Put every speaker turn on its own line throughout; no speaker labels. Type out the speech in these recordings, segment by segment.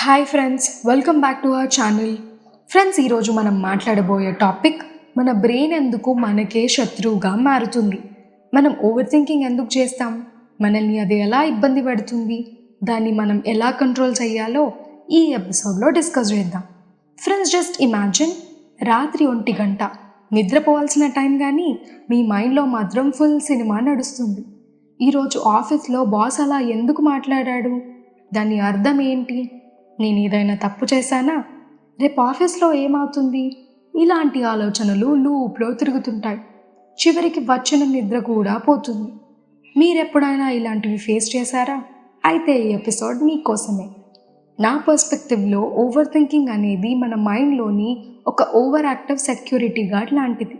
Hi friends welcome back to our channel friends ఈరోజు మనం మాట్లాడబోయే topic మన బ్రెయిన్ ఎందుకు మనకే శత్రువుగా మారుతుంది? మనం ఓవర్ థింకింగ్ ఎందుకు చేస్తాం? మనల్ని అది ఎలా ఇబ్బంది పెడుతుంది? దాన్ని మనం ఎలా కంట్రోల్ చేయాలో ఈ ఎపిసోడ్లో డిస్కస్ చేద్దాం. ఫ్రెండ్స్ జస్ట్ ఇమాజిన్ రాత్రి ఒంటి గంట నిద్రపోవాల్సిన టైం కానీ మీ మైండ్లో మాత్రం ఫుల్ సినిమా నడుస్తుంది. ఈరోజు ఆఫీస్లో బాస్ అలా ఎందుకు మాట్లాడాడు? దాని అర్థం ఏంటి? నేను ఏదైనా తప్పు చేశానా? రేపు ఆఫీస్లో ఏమవుతుంది? ఇలాంటి ఆలోచనలు లూప్లో తిరుగుతుంటాయి. చివరికి వచ్చిన నిద్ర కూడా పోతుంది. మీరెప్పుడైనా ఇలాంటివి ఫేస్ చేశారా? అయితే ఈ ఎపిసోడ్ మీకోసమే. నా పర్స్పెక్టివ్లో ఓవర్ థింకింగ్ అనేది మన మైండ్లోని ఒక ఓవర్ యాక్టివ్ సెక్యూరిటీ గార్డ్ లాంటిది.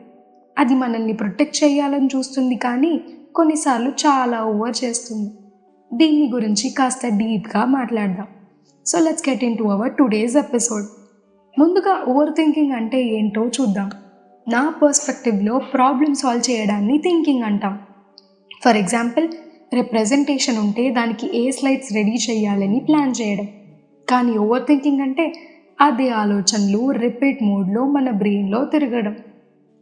అది మనల్ని ప్రొటెక్ట్ చేయాలని చూస్తుంది కానీ కొన్నిసార్లు చాలా ఓవర్ చేస్తుంది. దీని గురించి కాస్త డీప్గా మాట్లాడదాం. So let's get into our today's episode ముందుగా ఓవర్ థింకింగ్ అంటే ఏంటో చూద్దాం. నా పర్స్పెక్టివ్లో ప్రాబ్లమ్ సాల్వ్ చేయడాన్ని థింకింగ్ అంటాం. ఫర్ ఎగ్జాంపుల్ రిప్రజెంటేషన్ ఉంటే దానికి ఏ స్లైడ్స్ రెడీ చేయాలని ప్లాన్ చేయడం. కానీ ఓవర్ థింకింగ్ అంటే అదే ఆలోచనలు రిపీట్ మోడ్లో మన బ్రెయిన్లో తిరగడం.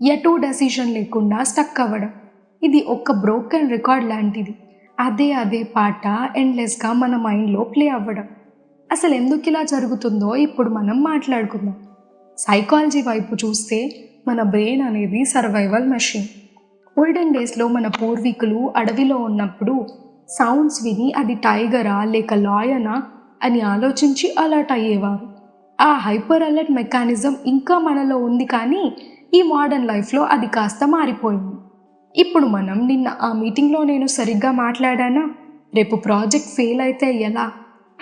ఎటు డెసిషన్ లేకుండా స్టక్ అవ్వడం. ఇది ఒక బ్రోకెన్ రికార్డ్ లాంటిది. అదే అదే పాట ఎండ్లెస్గా మన మైండ్లో ప్లే అవ్వడం. అసలు ఎందుకు ఇలా జరుగుతుందో ఇప్పుడు మనం మాట్లాడుకుందాం. సైకాలజీ వైపు చూస్తే మన బ్రెయిన్ అనేది సర్వైవల్ మెషిన్. ఓల్డెన్ డేస్లో మన పూర్వీకులు అడవిలో ఉన్నప్పుడు సౌండ్స్ విని అది టైగరా లేక లాయనా అని ఆలోచించి అలర్ట్ అయ్యేవారు. ఆ హైపర్ అలర్ట్ మెకానిజం ఇంకా మనలో ఉంది కానీ ఈ మోడర్న్ లైఫ్లో అది కాస్త మారిపోయింది. ఇప్పుడు మనం నిన్న ఆ మీటింగ్లో నేను సరిగ్గా మాట్లాడానా? రేపు ప్రాజెక్ట్ ఫెయిల్ అయితే ఎలా?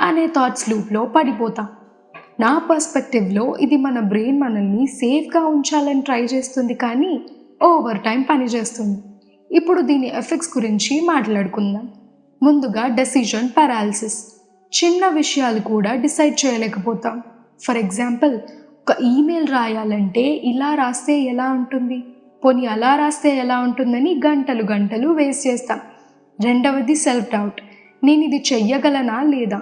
అనే థాట్స్ లూప్లో పడిపోతాం. నా పర్స్పెక్టివ్లో ఇది మన బ్రెయిన్ మనల్ని సేఫ్గా ఉంచాలని ట్రై చేస్తుంది కానీ ఓవర్ టైం పనిచేస్తుంది ఇప్పుడు దీని ఎఫెక్ట్స్ గురించి మాట్లాడుకుందాం. ముందుగా డెసిషన్ పారాలిసిస్ చిన్న విషయాలు కూడా డిసైడ్ చేయలేకపోతాం. ఫర్ ఎగ్జాంపుల్ ఒక ఈమెయిల్ రాయాలంటే ఇలా రాస్తే ఎలా ఉంటుంది? పోనీ అలా రాస్తే ఎలా ఉంటుందని గంటలు గంటలు వేస్ట్ చేస్తాం. రెండవది సెల్ఫ్ డౌట్ నేను ఇది చెయ్యగలనా లేదా?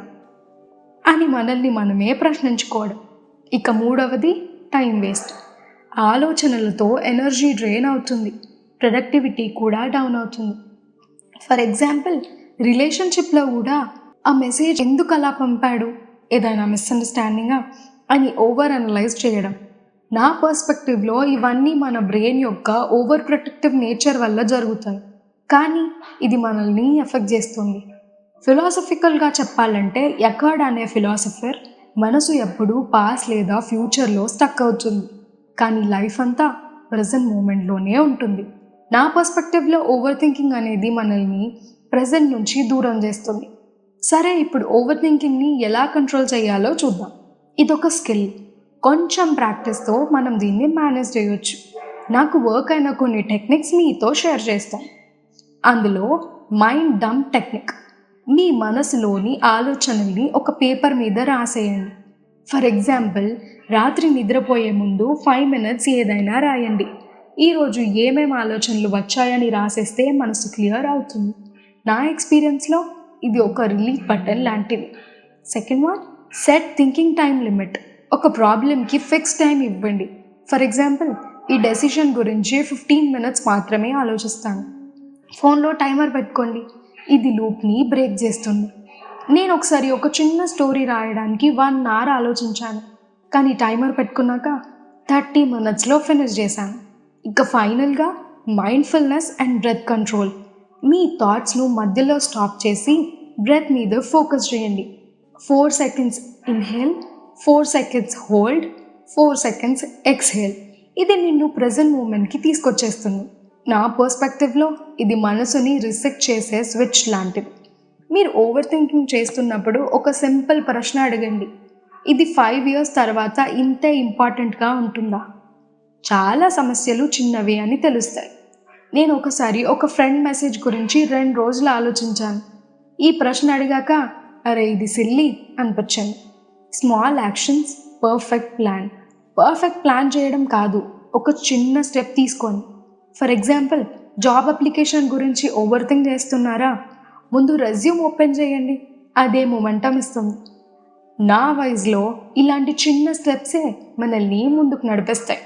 అని మనల్ని మనమే ప్రశ్నించుకోవడం. ఇక మూడవది టైం వేస్ట్. ఆలోచనలతో ఎనర్జీ డ్రైన్ అవుతుంది. ప్రొడక్టివిటీ కూడా డౌన్ అవుతుంది. ఫర్ ఎగ్జాంపుల్ రిలేషన్షిప్లో కూడా ఆ మెసేజ్ ఎందుకు అలా పంపాడు? ఏదైనా మిస్అండర్స్టాండింగా? అని ఓవర్ అనలైజ్ చేయడం. నా పర్స్పెక్టివ్లో ఇవన్నీ మన బ్రెయిన్ యొక్క ఓవర్ ప్రొటెక్టివ్ నేచర్ వల్ల జరుగుతాయి. కానీ ఇది మనల్ని ఎఫెక్ట్ చేస్తుంది. ఫిలాసఫికల్గా చెప్పాలంటే ఎకర్డ్ అనే ఫిలాసఫర్ మనసు ఎప్పుడూ పాస్ లేదా ఫ్యూచర్లో స్టక్ అవుతుంది. కానీ లైఫ్ అంతా ప్రజెంట్ మూమెంట్లోనే ఉంటుంది. నా పర్స్పెక్టివ్లో ఓవర్ థింకింగ్ అనేది మనల్ని ప్రజెంట్ నుంచి దూరం చేస్తుంది. సరే ఇప్పుడు ఓవర్ థింకింగ్ని ఎలా కంట్రోల్ చేయాలో చూద్దాం. ఇదొక స్కిల్. కొంచెం ప్రాక్టీస్తో మనం దీన్ని మేనేజ్ చేయొచ్చు. నాకు వర్క్ అయిన కొన్ని టెక్నిక్స్ మీతో షేర్ చేస్తాను. అందులో మైండ్ డమ్ టెక్నిక్. మీ మనసులోని ఆలోచనల్ని ఒక పేపర్ మీద రాసేయండి. ఫర్ ఎగ్జాంపుల్ రాత్రి నిద్రపోయే ముందు ఫైవ్ మినిట్స్ ఏదైనా రాయండి. ఈరోజు ఏమేమి ఆలోచనలు వచ్చాయని రాసేస్తే మనసు క్లియర్ అవుతుంది. నా ఎక్స్పీరియన్స్లో ఇది ఒక రిలీఫ్ బటన్ లాంటిది. Second one set thinking time limit. ఒక ప్రాబ్లమ్కి ఫిక్స్ టైం ఇవ్వండి. ఫర్ ఎగ్జాంపుల్ ఈ డెసిషన్ గురించి ఫిఫ్టీన్ మినిట్స్ మాత్రమే ఆలోచిస్తాను. ఫోన్లో టైమర్ పెట్టుకోండి. ఇది లూప్ని బ్రేక్ చేస్తుంది. నేను ఒకసారి ఒక చిన్న స్టోరీ రాయడానికి వన్ అవర్ ఆలోచించాను. కానీ టైమర్ పెట్టుకున్నాక థర్టీ మినిట్స్లో ఫినిష్ చేశాను. ఇక ఫైనల్గా మైండ్ఫుల్నెస్ అండ్ బ్రెత్ కంట్రోల్ మీ థాట్స్ను మధ్యలో స్టాప్ చేసి బ్రెత్ మీద ఫోకస్ చేయండి. Four seconds inhale four seconds hold four seconds exhale ఇది నిన్ను ప్రజెంట్ మూమెంట్కి తీసుకొచ్చేస్తుంది. నా పర్స్పెక్టివ్లో ఇది మనసుని రిసెక్ట్ చేసే స్విచ్ లాంటిది. మీరు ఓవర్ థింకింగ్ చేస్తున్నప్పుడు ఒక సింపుల్ ప్రశ్న అడగండి. ఇది ఫైవ్ ఇయర్స్ తర్వాత ఇంతే ఇంపార్టెంట్గా ఉంటుందా? చాలా సమస్యలు చిన్నవి అని తెలుస్తాయి. నేను ఒకసారి ఒక ఫ్రెండ్ మెసేజ్ గురించి రెండు రోజులు ఆలోచించాను. ఈ ప్రశ్న అడిగాక అరే ఇది సిల్లి అనిపించింది. Small actions perfect plan perfect plan చేయడం కాదు ఒక చిన్న స్టెప్ తీసుకోండి. ఫర్ ఎగ్జాంపుల్ జాబ్ అప్లికేషన్ గురించి ఓవర్ థింక్ చేస్తున్నారా? ముందు రెజ్యూమ్ ఓపెన్ చేయండి. అదే మొమెంటం ఇస్తుంది. నా వయసులో ఇలాంటి చిన్న స్టెప్సే మనల్ని ముందుకు నడిపిస్తాయి.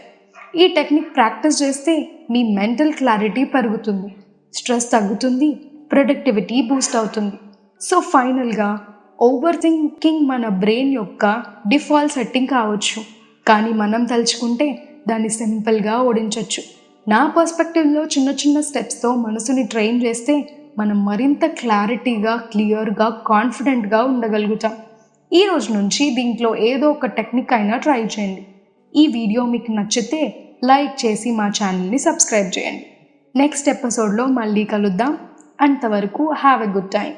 ఈ టెక్నిక్ ప్రాక్టీస్ చేస్తే మీ మెంటల్ క్లారిటీ పెరుగుతుంది. స్ట్రెస్ తగ్గుతుంది ప్రొడక్టివిటీ బూస్ట్ అవుతుంది. సో ఫైనల్గా ఓవర్ థింకింగ్ మన బ్రెయిన్ యొక్క డిఫాల్ట్ సెట్టింగ్ కావచ్చు. కానీ మనం తలుచుకుంటే దాన్ని సింపుల్గా ఓడించవచ్చు నా పర్స్పెక్టివ్లో చిన్న చిన్న స్టెప్స్తో మనసుని ట్రైన్ చేస్తే మనం మరింత క్లారిటీగా క్లియర్గా కాన్ఫిడెంట్గా ఉండగలుగుతాం. ఈ రోజు నుంచి దీంట్లో ఏదో ఒక టెక్నిక్ అయినా ట్రై చేయండి. ఈ వీడియో మీకు నచ్చితే లైక్ చేసి మా ఛానల్ని సబ్స్క్రైబ్ చేయండి. నెక్స్ట్ ఎపిసోడ్లో మళ్ళీ కలుద్దాం. అంతవరకు హ్యావ్ ఎ గుడ్ టైం.